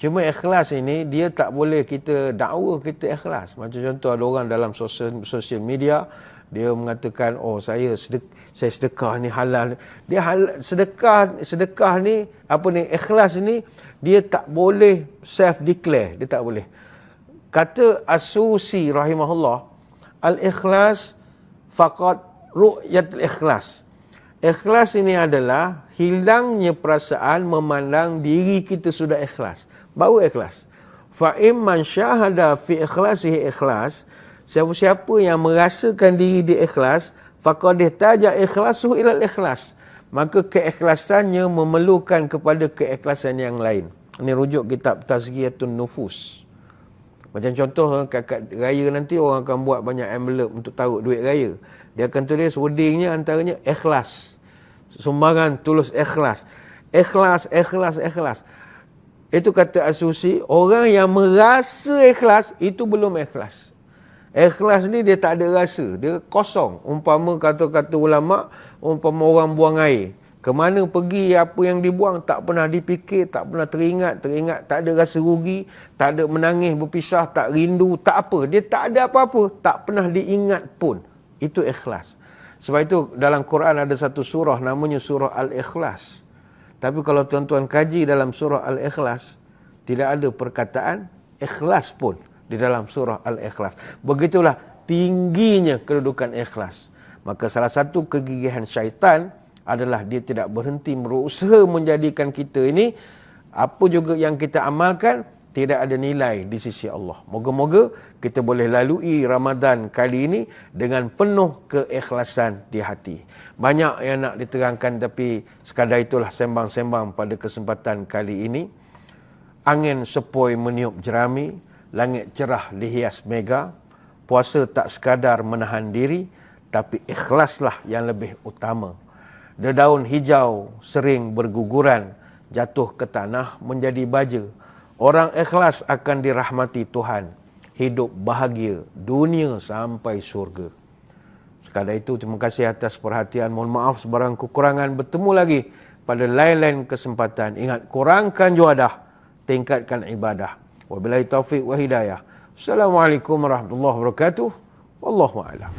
Cuma ikhlas ini dia tak boleh kita dakwa kita ikhlas. Macam contoh ada orang dalam sosial sosial media dia mengatakan oh saya sedek, saya sedekah ni halal. Dia hal, sedekah sedekah ni apa ni ikhlas ni dia tak boleh self declare, dia tak boleh. Kata Asusi rahimahullah al-ikhlas faqat ru'yatul ikhlas. Ikhlas ini adalah hilangnya perasaan memandang diri kita sudah ikhlas baru ikhlas. Fa imman syahada fi ikhlasihi ikhlas, siapa-siapa yang merasakan diri dia ikhlas, faqad ihtaja ikhlasu ila ikhlas. Maka keikhlasannya memerlukan kepada keikhlasan yang lain. Ini rujuk kitab Tazkiyatun Nufus. Macam contoh kat, raya nanti orang akan buat banyak envelope untuk taruh duit raya. Dia akan tulis wordingnya antaranya ikhlas. Sumbangan tulus ikhlas. Ikhlas, ikhlas, ikhlas. Itu kata Asusi, orang yang merasa ikhlas, itu belum ikhlas. Ikhlas ni dia tak ada rasa, dia kosong. Umpama kata-kata ulama, umpama orang buang air. Kemana pergi apa yang dibuang tak pernah dipikir, tak pernah teringat, teringat tak ada rasa rugi, tak ada menangis berpisah, tak rindu, tak apa. Dia tak ada apa-apa, tak pernah diingat pun. Itu ikhlas. Sebab itu dalam Quran ada satu surah namanya surah Al-Ikhlas. Tapi kalau tuan-tuan kaji dalam surah Al-Ikhlas, tidak ada perkataan ikhlas pun di dalam surah Al-Ikhlas. Begitulah tingginya kedudukan ikhlas. Maka salah satu kegigihan syaitan adalah dia tidak berhenti berusaha menjadikan kita ini apa juga yang kita amalkan tidak ada nilai di sisi Allah. Moga-moga kita boleh lalui Ramadan kali ini dengan penuh keikhlasan di hati. Banyak yang nak diterangkan tapi sekadar itulah sembang-sembang pada kesempatan kali ini. Angin sepoi meniup jerami, langit cerah dihias mega. Puasa tak sekadar menahan diri, tapi ikhlaslah yang lebih utama. Dedaun hijau sering berguguran, jatuh ke tanah menjadi baja. Orang ikhlas akan dirahmati Tuhan. Hidup bahagia dunia sampai surga. Sekadar itu terima kasih atas perhatian. Mohon maaf sebarang kekurangan. Bertemu lagi pada lain-lain kesempatan. Ingat kurangkan juadah, tingkatkan ibadah. Wabillahi taufiq wa hidayah. Assalamualaikum warahmatullahi wabarakatuh. Wallahu a'lam.